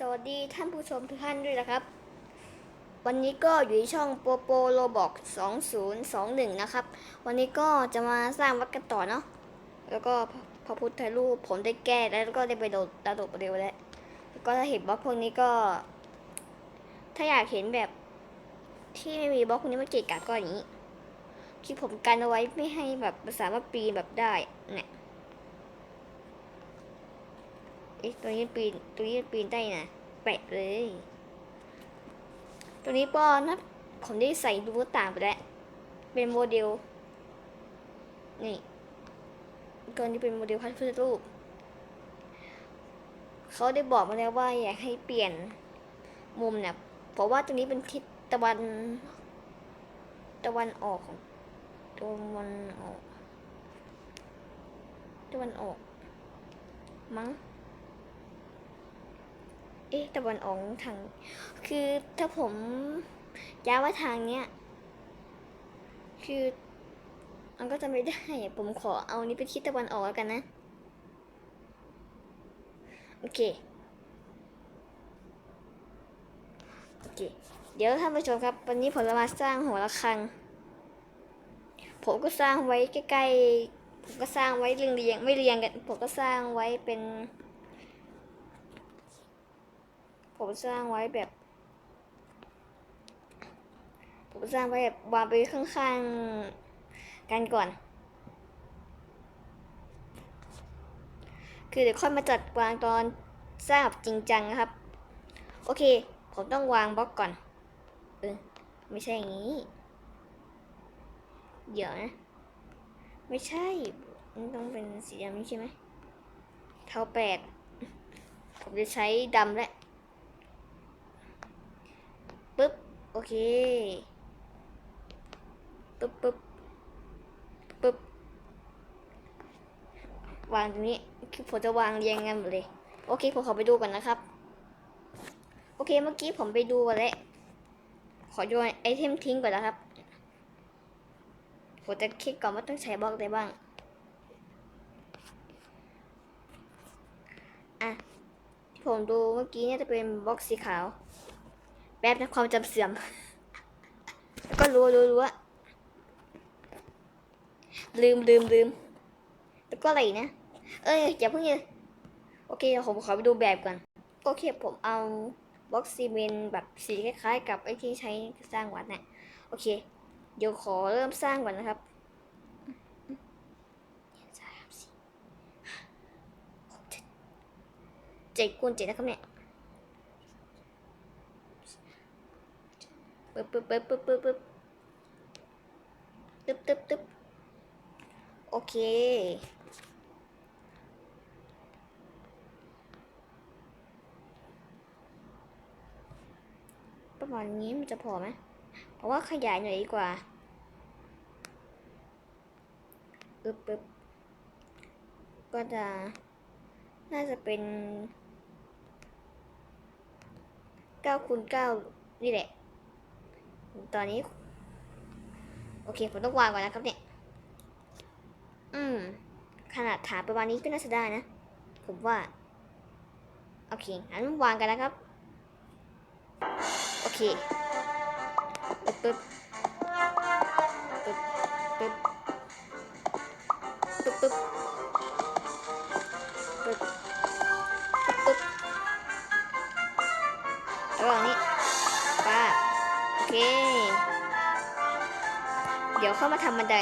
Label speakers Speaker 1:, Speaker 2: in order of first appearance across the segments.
Speaker 1: สวัสดีท่านผู้ชมทุกท่านด้วยนะครับ วันนี้ก็อยู่ในช่องโปโปโรบอก2021 นะครับ วันนี้ก็จะมาสร้างวัดกันต่อเนาะแล้วก็พระพุทธรูปผมได้แก้แล้วก็ได้ไปโดดดาโดดเร็วแล้วแล้วก็ถ้าเห็นบล็อกพวกนี้ก็ ถ้าอยากเห็นแบบที่ไม่มีบล็อกพวกนี้มาเกะกะก็อย่างนี้ที่ผมกันเอาไว้ไม่ให้แบบสามารถปีนแบบได้เนี่ย เอ๊ะตัวนี้ปีนตัวนี้ปีนได้นะแปะเลย ตัวนี้ปอนะผมได้ใส่รูต่างไปแล้ว เป็นโมเดล นี่ตัวนี้เป็นโมเดลพัดพุทธรูป เขาได้บอกมาแล้วว่าอยากให้เปลี่ยนมุมเนี่ยเพราะว่าตัวนี้เป็นทิศตะวัน ตะวันออกของตะวันออก ตะวันออก มั้ง เอ๊ะตะวันออกทาง คือถ้าผมย้ายว่าทางเนี้ย คือมันก็จะไม่ได้ ผมขอเอานี้ไปทิศตะวันออกแล้วกันนะ โอเค โอเค เดี๋ยวท่านผู้ชมครับ วันนี้ผมจะมาสร้างหัวระฆัง ผมก็สร้างไว้ใกล้ๆ ผมก็สร้างไว้เรียงๆไม่เรียงกัน ผมก็สร้างไว้เป็น ผมสร้างไว้แบบ ผมสร้างไว้แบบวางไปข้างๆกันก่อน คือเดี๋ยวค่อยมาจัดวางตอนสร้างแบบจริงจังนะครับ โอเค ผมต้องวางบล็อกก่อน เออ ไม่ใช่อย่างนี้ เดี๋ยวนะ ไม่ใช่มันต้องเป็นสีดำนี้ใช่ไหมเท่าแปดผมจะใช้ดำและ ปึ๊บ โอเค ปึ๊บปึ๊บปึ๊บ วางตรงนี้คือผมจะวางเรียงกันหมดเลย โอเค ผมขอไปดูก่อนนะครับ โอเค เมื่อกี้ผมไปดูมาแล้ว ขอโยนไอเทมทิ้งก่อนนะครับ ผมจะคิดก่อนว่าต้องใช้บล็อกอะไรบ้าง อะ ที่ผมดูเมื่อกี้เนี่ยจะเป็นบล็อกสีขาว ป๊บนะความจำเสื่อม แล้วก็รู้รู้รู้ลืมลืมลืมแล้วก็อะไรนะ เอ้ยอย่าเพิ่งเลยโอเคผมขอไปดูแบบก่อน โอเคผมเอาบล็อกซีเมนต์แบบสีคล้ายๆ กับไอ้ที่ใช้สร้างวัดนะ่ะโอเค เดี๋ยวขอเริ่มสร้างก่อนนะครับเจ็ดเจ็ดคูณเจ็ดนะครับเนี่ย ปึ๊บปึ๊บปึ๊บปึ๊บปึ๊บปึ๊บตึ๊บตึ๊บตึ๊บโอเค ประมาณนี้มันจะพอไหมเพราะว่าขยายหน่อยดีกว่าปึ๊บปึ๊บก็จะ น่าจะเป็น9คูณ9นี่แหละ ตอนนี้ โอเค ผมต้องวางก่อนนะครับเนี่ย อืม ขนาดฐานประมาณนี้ก็น่าจะได้นะ ผมว่า โอเคงั้นวางกันนะครับ โอเคปึ๊บปึ๊บปึ๊บปึ๊บปึ๊บปึ๊บปึ๊บปึ๊บปึ๊บแล้วก็อันนี้ป้าโอเค เดี๋ยวเข้ามาทำบันได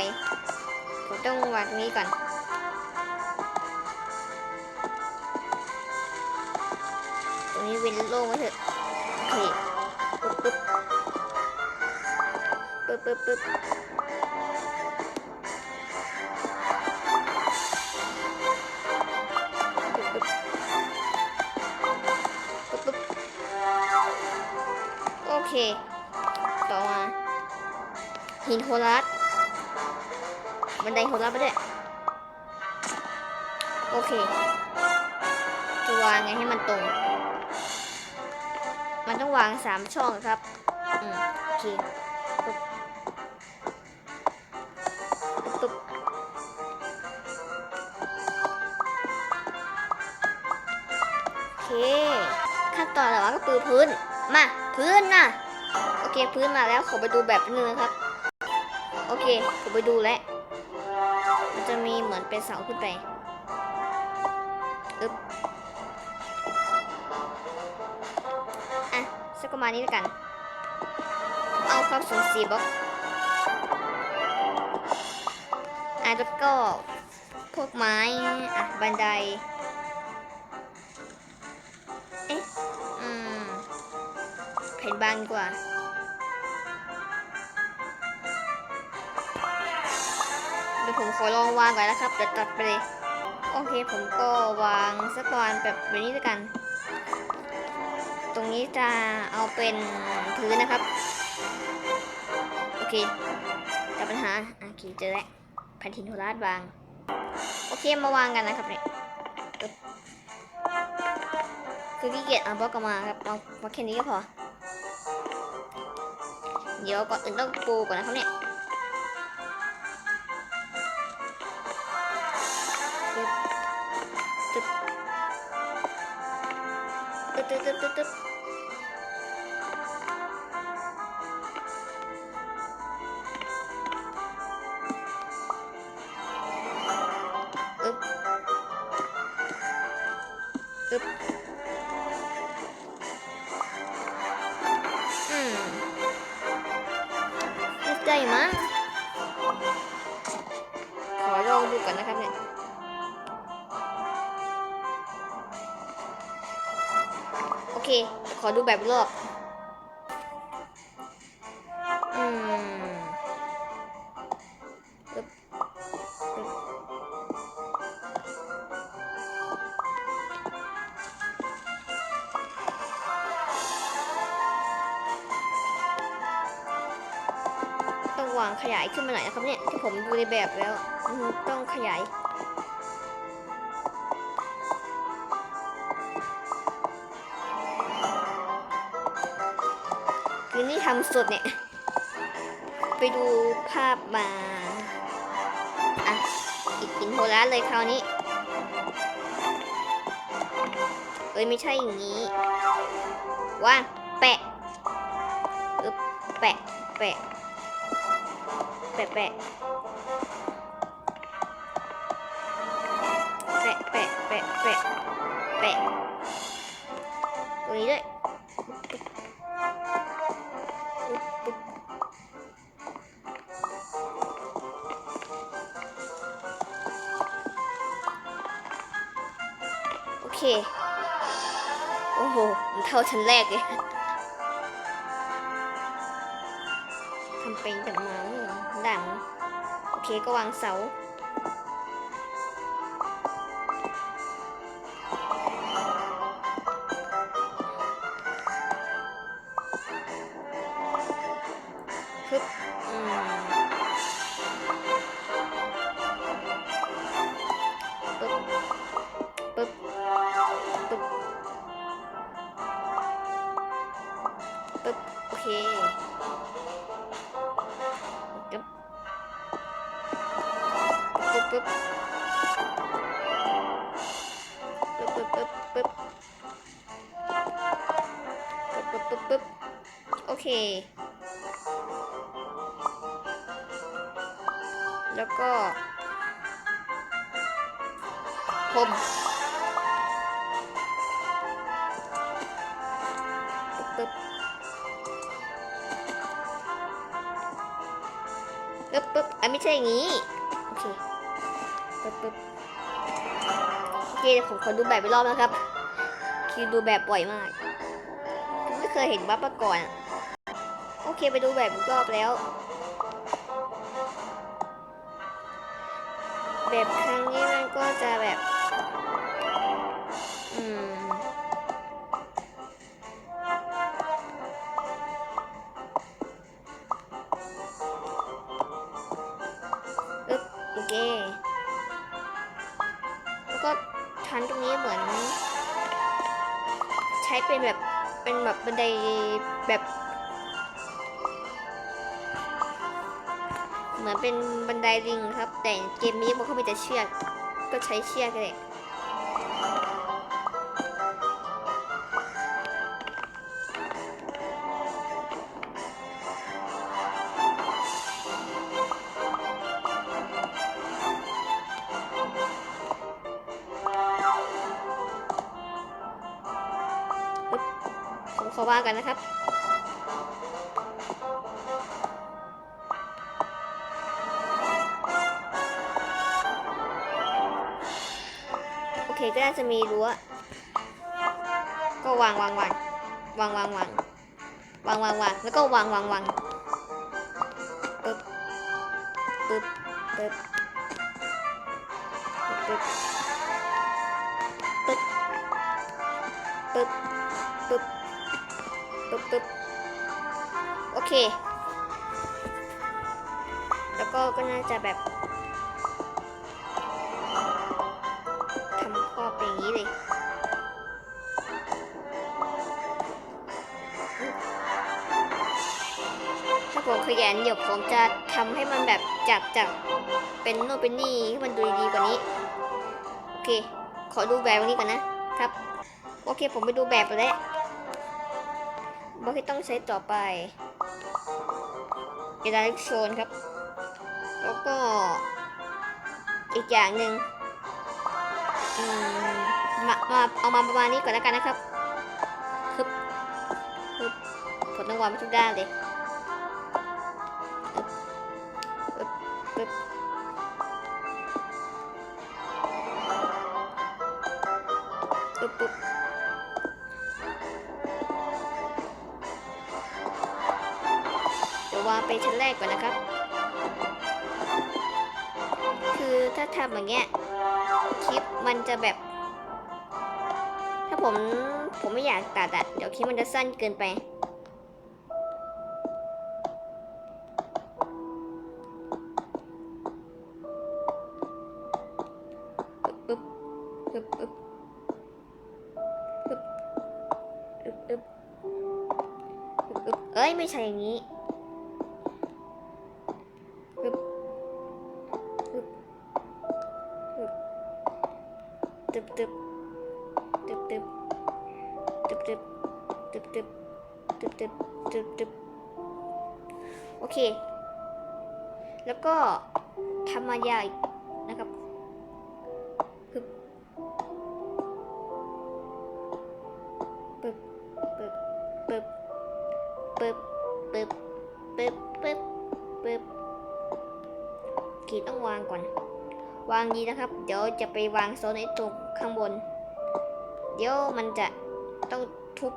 Speaker 1: ผมต้องวางตรงนี้ก่อน ตรงนี้เป็นโล่งไว้เถอะ โอเค ปึ๊บปึ๊บปึ๊บปึ๊บปึ๊บโอเค หินโฮลัสบันไดโฮลัสไปด้วยโอเคจะวางไงให้มันตรง มันต้องวางสามช่องครับ อืมโอเคปึ๊บปึ๊บโอเค ขั้นตอนอะไรวก็ปูพื้น มา พื้นนะโอเค พื้นมาแล้วขอไปดูแบบนึงนะครับ เคผมไปดูแล้ว มันจะมีเหมือนเป็นเสาขึ้นไปอึ๊บอะสักประมาณนี้แล้วกัน เอาความสูงสี่บล็อกอะแล้วก็พวกไม้ อะ บันได เอ๊ะ อืมแผ่นบางกว่า ผมขอลองวางก่อนนะครับเดี๋ยวตัดไปเลยโอเคผมก็วางสักประมาณแบบแบบนี้แล้วกัน ตรงนี้จะเอาเป็นพื้นนะครับ โอเคกับปัญหาอะโอเคเจอแล้วแผ่นหินโทราสวาง โอเคมาวางกันนะครับเนี่ยคือขี้เกียจเอาบล็อกกมาครับเอามาแค่นี้ก็พอ เดี๋ยวก่อนอื่นต้องปูก่อนนะครับเนี่ย ตึ๊บตึ๊บตึ๊บตึ๊บตึ๊บอึ๊บอึ๊บอืมน่าจมั้งขอลองดูก่อนนะครับเนี่ย ขอดูแบบรอบ ภาพมาอะอีกอินโทรลัสเลยคราวนี้ เอ้ยไม่ใช่อย่างนี้ ว่าง แปะอึบแปะ แปะ แปะ แปะ แปะ แปะ แปะ แปะ แปะตรงนี้ด้วย เท่าชั้นแรกเลยทำเป็นแต่มาดังโอเคก็วางเสาฮึบอืม ปึ๊บปึ๊บปึ๊บปึ๊บปึ๊บปึ๊บปึ๊บปึ๊บโอเค แล้วก็พรมปึ๊บปึ๊บปึ๊บปึ๊บอะไม่ใช่อย่างนี้ โอเค ปึ๊บปึ๊บโอเคเดี๋ยวผมขอดูแบบไปรอบนะครับ คือดูแบบบ่อยมาก ไม่เคยเห็นบัฟมาก่อน โอเคไปดูแบบอีกรอบแล้ว แบบครั้งนี้มันก็จะแบบ ชั้นตรงนี้เหมือน ใช้เป็นแบบเป็นแบบบันไดแบบเหมือนเป็นบันไดลิงครับ แต่เกมนี้มันเขามีแต่เชือกก็ใช้เชือกเลย ขอวางกันนะครับ โอเคก็น่าจะมีรั้ว ก็วางวางวางวางวางวางวางวางวางแล้วก็วางวางวางปึ๊บปึ๊บปึ๊บปึ๊บปึ๊บปึ๊บปึ๊บ ปึ๊บปึ๊บโอเค แล้วก็ก็น่าจะแบบทำข้อเป็นอย่างนี้เลยถ้าผมขยันเดี๋ยวผมจะทำให้มันแบบจากจากเป็นโน่นเป็นนี่ให้มันดูดีกว่านี้ โอเค ขอดูแบบนี้ก่อนนะครับ โอเคผมไปดูแบบแล้ว บล็อกที่ต้องใช้ต่อไปเอลาลิกโซนครับ แล้วก็อีกอย่างหนึ่งมามาเอามาประมาณนี้ก่อนแล้วกันนะครับฮึบฮึบผลต้องวางไปทุกด้านเลย ชั้นแรกก่อนนะครับ คือถ้าทำอย่างเงี้ยคลิปมันจะแบบ ถ้าผมผมไม่อยากตัดอะเดี๋ยวคลิปมันจะสั้นเกินไป อึบอึบอึบบอึบบเอ้ย ไม่ใช่อย่างนี้ ปึ๊บตึบตึบตึบตึบตึบตึบตึบตึบตึบตึบตึบโอเค แล้วก็ทำมายาอีกนะครับปึ๊บปึ๊บปึ๊บปึ๊บปึ๊บปึ๊บปึ๊บปึ๊บปึ๊บกีดต้องวางก่อน วางดีนะครับ เดี๋ยวจะไปวางโซนไอ้ตรง ข้างบน เดี๋ยวมันจะต้องทุบ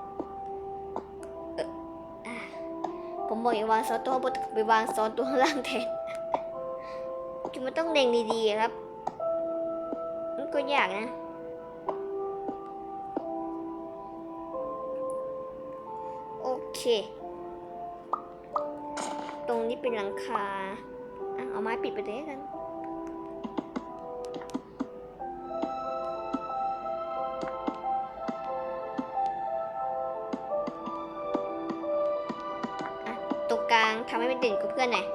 Speaker 1: เอออะผมบอกอย่าวางโซนตัวบนไปวางโซนตัวข้างล่างแทนคือมันต้องเล็งดีๆครับ มันก็ยากนะ โอเค ตรงนี้เป็นหลังคา เอาไม้ปิดไปเลยกัน พื่อนหน่อย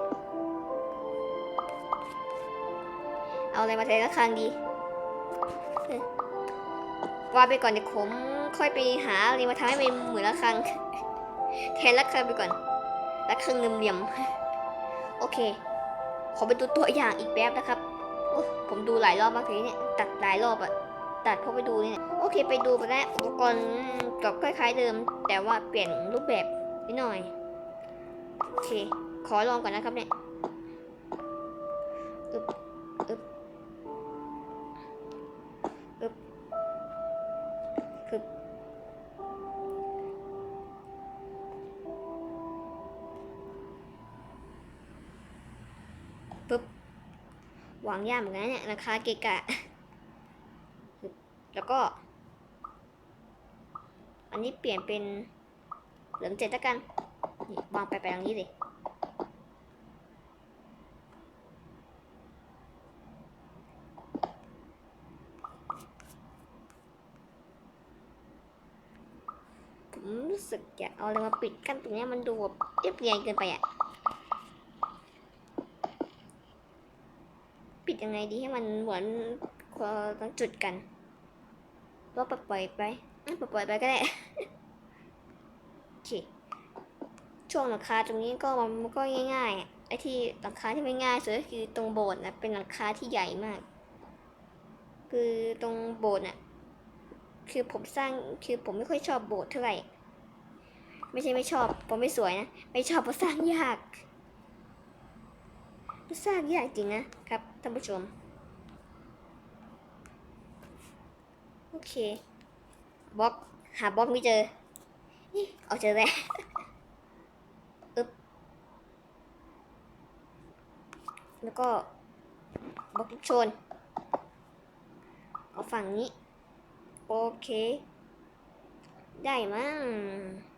Speaker 1: เอาอะไรมาแทนละครังดีว่าไปก่อนเดี๋ยวผมค่อยไปหาอะไรมาทำให้มันเหมือนละครัง แทนละครังไปก่อนละครังเหลี่ยมๆโอเค ขอไปดูตัวอย่างอีกแป๊บนะครับผมดูหลายรอบมากเลยเนี่ยตัดหลายรอบอะตัดเพราะไปดูนี่เนี่ยโอเคไปดูไปแล้วอุปกรณ์ก็คล้ายๆเดิม แต่ว่าเปลี่ยนรูปแบบนิดหน่อย โอเค ขอลองก่อนนะครับเนี่ยอึบอึบอึบคือหวางยากเหมือนกันนเนี่ยราคาเกะกะ แล้วก็ อันนี้เปลี่ยนเป็นเหลืองเจ็ดแล้วกัน นี่วางไปไปทางนี้เลยผมรู้สึก อยาเอาอะไรมาปิดกั้นตรงนี้มันดูแบบเรียบเรียงเกินไปอะปิดยังไงดีให้มันเหมือนต้องจุดกันว่าปล่อยไปปล่อยไปก็ได้โอเคช่วงหลังคาตรงนี้ก็มันก็ง่ายๆอะไอ้ที่หลังคาที่ไม่ง่ายสุดก็คือตรงโบสถ์นะเป็นหลังคาที่ใหญ่มาก คือตรงโบสถ์น่ะคือผมสร้างคือผมไม่ค่อยชอบโบสถ์เท่าไหร่ ไม่ใช่ไม่ชอบผมไม่สวยนะ ไม่ชอบเพราะสร้างยากสร้างยากจริงนะครับท่านผู้ชม โอเคบล็อกหาบล็อกไม่เจอเอาเจอแล้วอึ๊บแล้วก็บล็อกลูกชน เอาฝั่งนี้ โอเค ได้มั้ง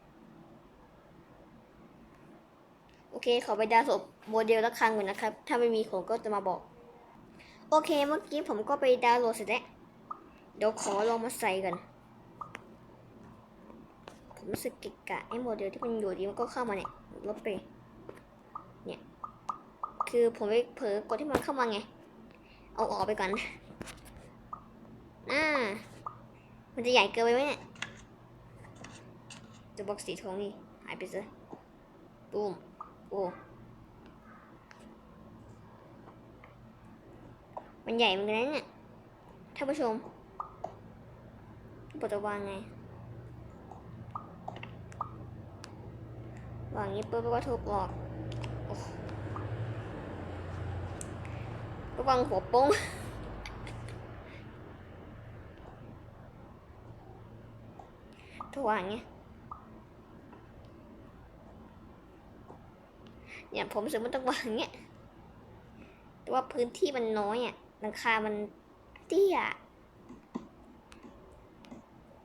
Speaker 1: โอเคขอไปดาวน์โหลดโมเดลละครั้งก่อนนะครับ ถ้าไม่มีผมก็จะมาบอก โอเคเมื่อกี้ผมก็ไปดาวน์โหลดเสร็จแล้วเดี๋ยวขอลองมาใส่กัน ผมรู้สึกกะกะไอ้โมเดลที่มันอยู่ดีมันก็เข้ามาเนี่ยลบไป เนี่ย คือผมไปเผลอกดที่มันเข้ามาไง เอาออกไปก่อนอ่ามันจะใหญ่เกินไปไหมเนี่ยจะบล็อกสีทองนี่หายไปซะตูม อ้มันใหญ่เหมือนกันนะเนี่ยท่านผู้ชมปวดจะวางไง วางอย่างนี้ปุ๊บก็ทุบออกระวังหัวโป้งถวางเงี้ย เนี่ยผมรู้สึกมันต้องวางเงี้ยแต่ว่าพื้นที่มันน้อยอะหลังคา มันเตี้ย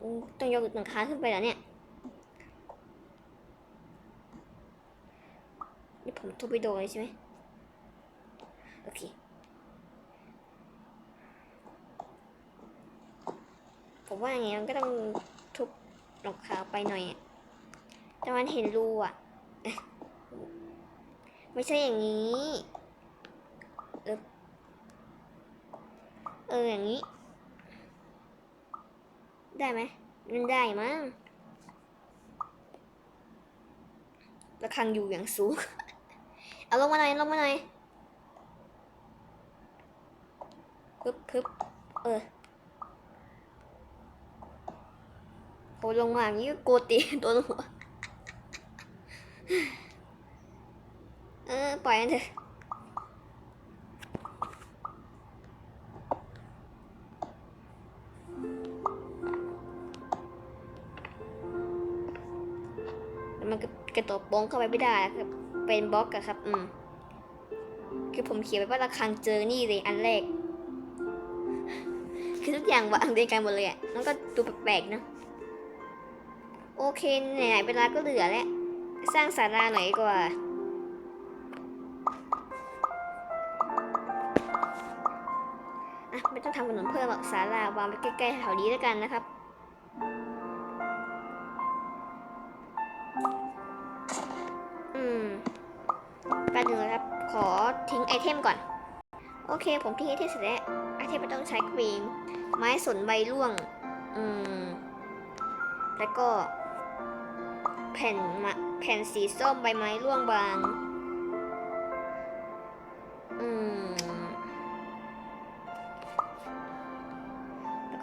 Speaker 1: อืมต้องยกหลังคาขึ้นไปแล้วเนี่ยนี่ผมทุบไปโดนเลยใช่ไหมโอเคผมว่าอย่างงี้มันก็ต้องทุบหลังคาไปหน่อยอะแต่มันเห็นรูอะ ไม่ใช่อย่างนี้เอออย่างนี้ ได้ไหมมันได้มั้งระฆังอยู่อย่างสูง เอาลงมาหน่อยลงมาหน่อยปึ๊บปึ๊บเออโหลงมาอย่างนี้ก็กตีโดนหัว เออ ปล่อยมันเถอะแล้วมันก็กระโดดโป้งเข้าไปไม่ได้ครับเป็นบล็อกอะครับ อืม คือผมเขียนไว้ว่าระฆังเจอนี่เลยอันแรก คือทุกอย่างวางเรียงกันหมดเลยอะมันก็ดูแปลกๆนะ โอเคไหนๆเวลาก็เหลือแล้ว สร้างศาลาหน่อยดีกว่า ต้องทำขนมเพิ่มหรอกศาลาวางไว้ใกล้ๆแถวนี้แล้วกันนะครับ อืมแป๊บนึงนะครับ ขอทิ้งไอเทมก่อน โอเค ผมทิ้งไอเทมเสร็จแล้วไอเทมไม่ต้องใช้ครีมไม้สนใบร่วง อืม แล้วก็ แผ่นมะแผ่นสีส้มใบไม้ร่วงบาง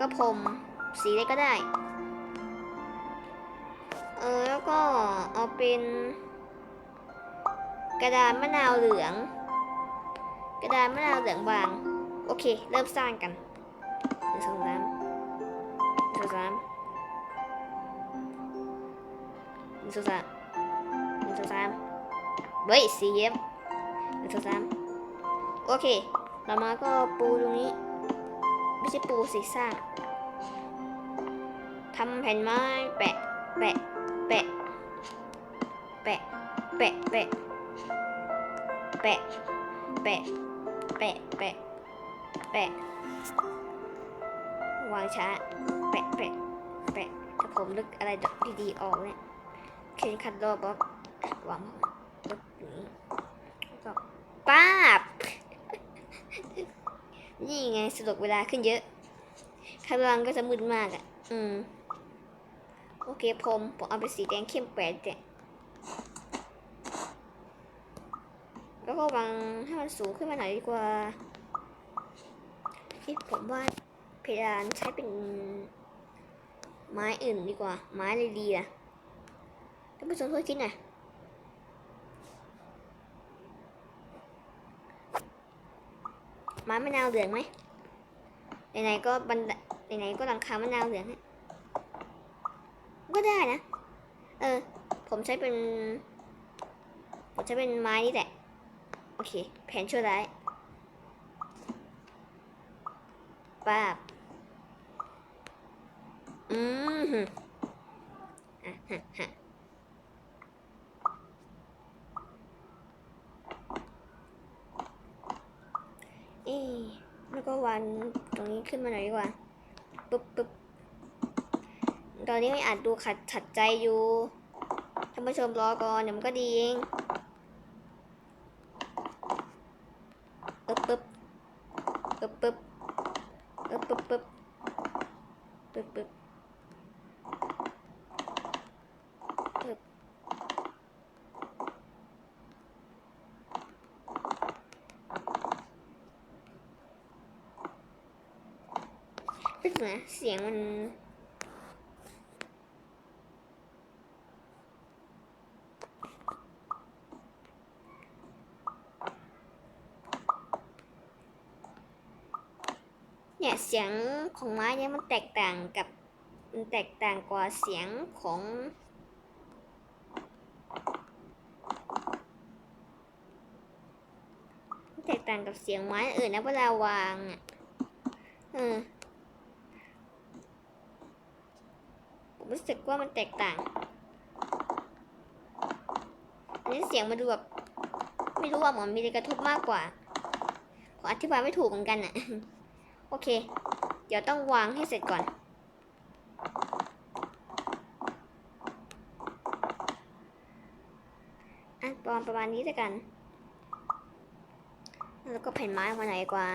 Speaker 1: ก็พรมสีอะไรก็ได้ เออ แล้วก็เอาเป็น กระดานมะนาวเหลือง กระดานมะนาวเหลืองบาง โอเค เริ่มสร้างกันหนึ่งสองสามหนึ่งสองสามหนึ่งสองสามหนึ่งสองสามเฮ้ยสีเย็บหนึ่งสองสามโอเค ต่อมาก็ปูตรงนี้ ไม่ใช่ปูสีสร้างทำแผ่นไม้แปะ แปะ แปะ แปะ แปะ แปะ แปะ แปะ แปะ แปะ แปะ วางช้า แปะ แปะ แปะถ้าผมนึกอะไรดีๆออกเนี่ยเคนคัดรอบบล็อกวางบล็อกอย่างนี้แล้วก็ป้าบ นี่ ไงสะดวกเวลาขึ้นเยอะข้างล่างก็จะมืดมากอะ อืม โอเคผมผมเอาไปสีแดงเข้มแปดเนี่ยแล้วก็วางให้มันสูงขึ้นมาหน่อยดีกว่า ที่ผมว่าเพดานใช้เป็นไม้อื่นดีกว่า ไม้เลยดีอะท่านผู้ชมช่วยคิดหน่อย ไม้มะนาวเหลืองไหมไหนๆก็บันไดไหนๆก็หลังคามะนาวเหลืองก็ได้นะ เออ ผมใช้เป็น ผมใช้เป็นไม้นี่แหละ โอเค แผนชั่วร้ายป้าบอืมฮึอะฮะฮะเอ๊ะันตรงนี้ขึ้นมาหน่อยดีกว่าปึ๊บปึ๊บตอนนี้ไม่อาจดูขัดขัดใจอยู่ท่านผู้ชมรอก่อนเดี๋ยวมันก็ดีเอง เสียงมันเนี่ยเสียงของไม้เนี่ยมันแตกต่างกับมันแตกต่างกว่าเสียงของแตกต่างกับเสียงไม้อื่นนะเวลาวางอะ เออผมรู้ สึกว่ามันแตกต่าง อันนี้เสียงมันดูแบบไม่รู้ว่าเหมือนมีอะไรกระทบมากกว่าผมอธิบายไม่ถูกเหมือนกันอะโอเค เดี๋ยวต้องวางให้เสร็จก่อน อะประมาณประมาณนี้แล้วกัน แล้วก็แผ่นไม้มาไหนอยกว่า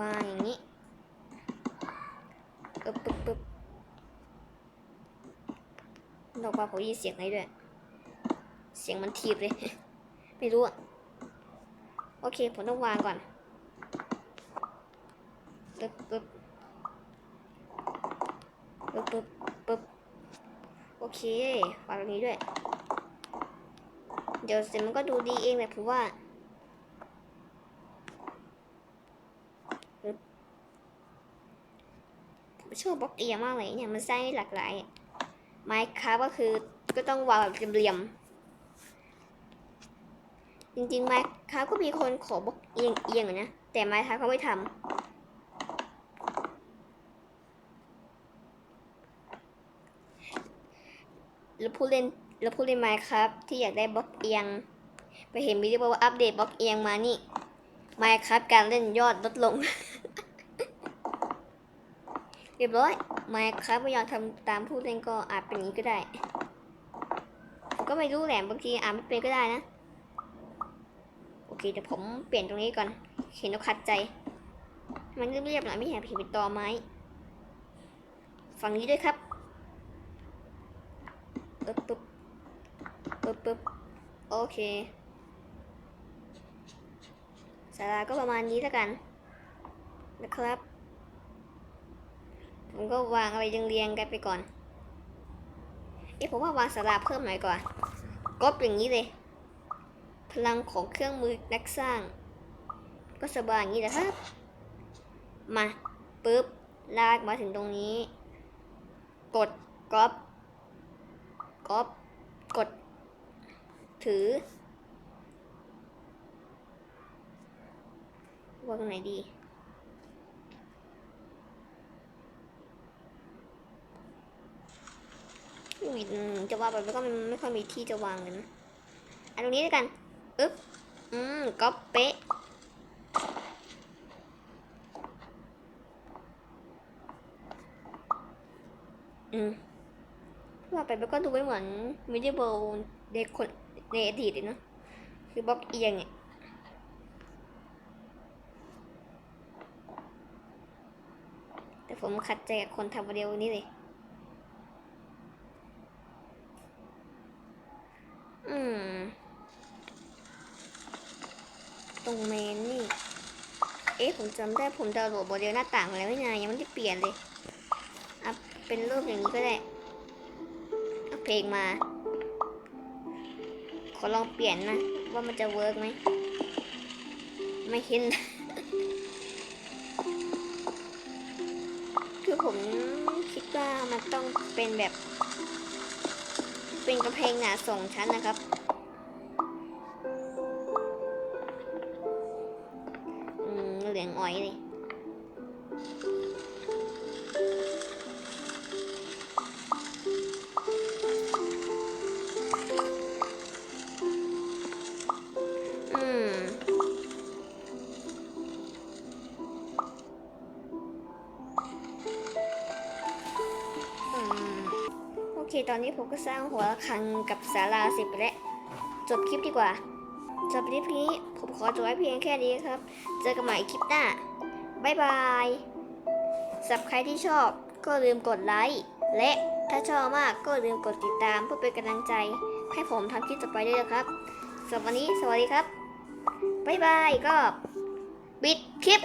Speaker 1: วางอย่างนี้ึบปึ๊บปึ๊บดอกปลาผมได้ยินเสียงอะไรด้วย เสียงมันทีบเลย ไม่รู้อะโอเค ผมต้องวางก่อนปึ๊บปึ๊บปึ๊บปึ๊บปึ๊บโอเควางตรงนี้ด้วย เดี๋ยวเสร็จมันก็ดูดีเองแหละผมว่าปึ๊บผม ชอบบล็อกเอียมากเลยเนี่ยมันสร้างได้หลากหลายไม้ค้าก็คือก็ต้องวางแบบเหลี่ยมจริงๆไม้ค้าก็มีคนขอบล็อกเอียงเอียงนะแต่ไม้ค้าเขาไม่ทำแล้วผู้เล่นแล้วผู้เล่นไมค์ครับที่อยากได้บล็อกเอียง ไปเห็นวิดีโอว่าอัปเดตบล็อกเอียงมานี่ไมค์ครับการเล่นยอดลดลง เรียบร้อยไมค์ครับไม่ยอมทำตามผู้เล่นก็อาจเป็นอย่างนี้ก็ได้ผมก็ไม่รู้แหละบางทีอาจไม่เป็นก็ได้นะ โอเคเดี๋ยวผมเปลี่ยนตรงนี้ก่อน เห็นแล้วขัดใจ มันเรียบๆหน่อยไม่เห็นเห็นเป็นตอไม้ฝั่งนี้ด้วยครับปึ๊บปึ๊บปึ๊บปึ๊บโอเคสาราก็ประมาณนี้แล้วกันนะครับ ผมก็วางอะไรเรียงๆกันไปก่อน เอ๊ะผมว่าวางสาราเพิ่มหน่อยก่อนก็เป็นอย่างนี้เลย พลังของเครื่องมือนักสร้าง ก็สบายอย่างนี้แหละครับ มาปึ๊บลากมาถึงตรงนี้ กดก๊อปก๊อปกด ถือวางไหนดีไม่มีอืม จะว่าไปแล้วก็ไม่ค่อยมีที่จะวางเลยนะอันตรงนี้แล้วกันอึ๊บอืมก๊อปเป๊ะอืมว่าไปมันก็ดูไม่เหมือนมิดิเบิลในคนในอดีตเลยเนอะคือบล็อกเอียงเนี่ยแต่ผมขัดใจกับคนทำวิดีโอนี้เลย อืม ตรงเมนนี่ เอ๊ะ ผมจำได้ผมดาวน์โหลดโมเดลหน้าต่างมาแล้วไม่นานยังไม่ได้เปลี่ยนเลยอะเป็นรูปอย่างนี้ก็ได้เพลงมา ขอลองเปลี่ยนนะ ว่ามันจะเวิร์กไหม ไม่เห็น คือผมคิดว่ามันต้องเป็นแบบ เป็นกระเพงหนาสองชั้นนะครับ อืมเหลืองอ้อยเลย อเคตอนนี้ผมก็สร้างหัวระฆังกับศาลาสร็จไปแล้วจบคลิปดีกว่าจบคลิปนี้ผมขอจบไว้เพียงแค่นี้ครับ เจอกันใหม่คลิปหน้า บ๊ายบายสำหรับใครที่ชอบก็ลืมกดไลค์และถ้าชอบมากก็ลืมกดติดตามเพื่อเป็นกำลังใจ ให้ผมทำคลิปต่อไปด้วยนะครับสำหรับวันนี้สวัสดีครับ บ๊ายบายก็ ปิดคลิป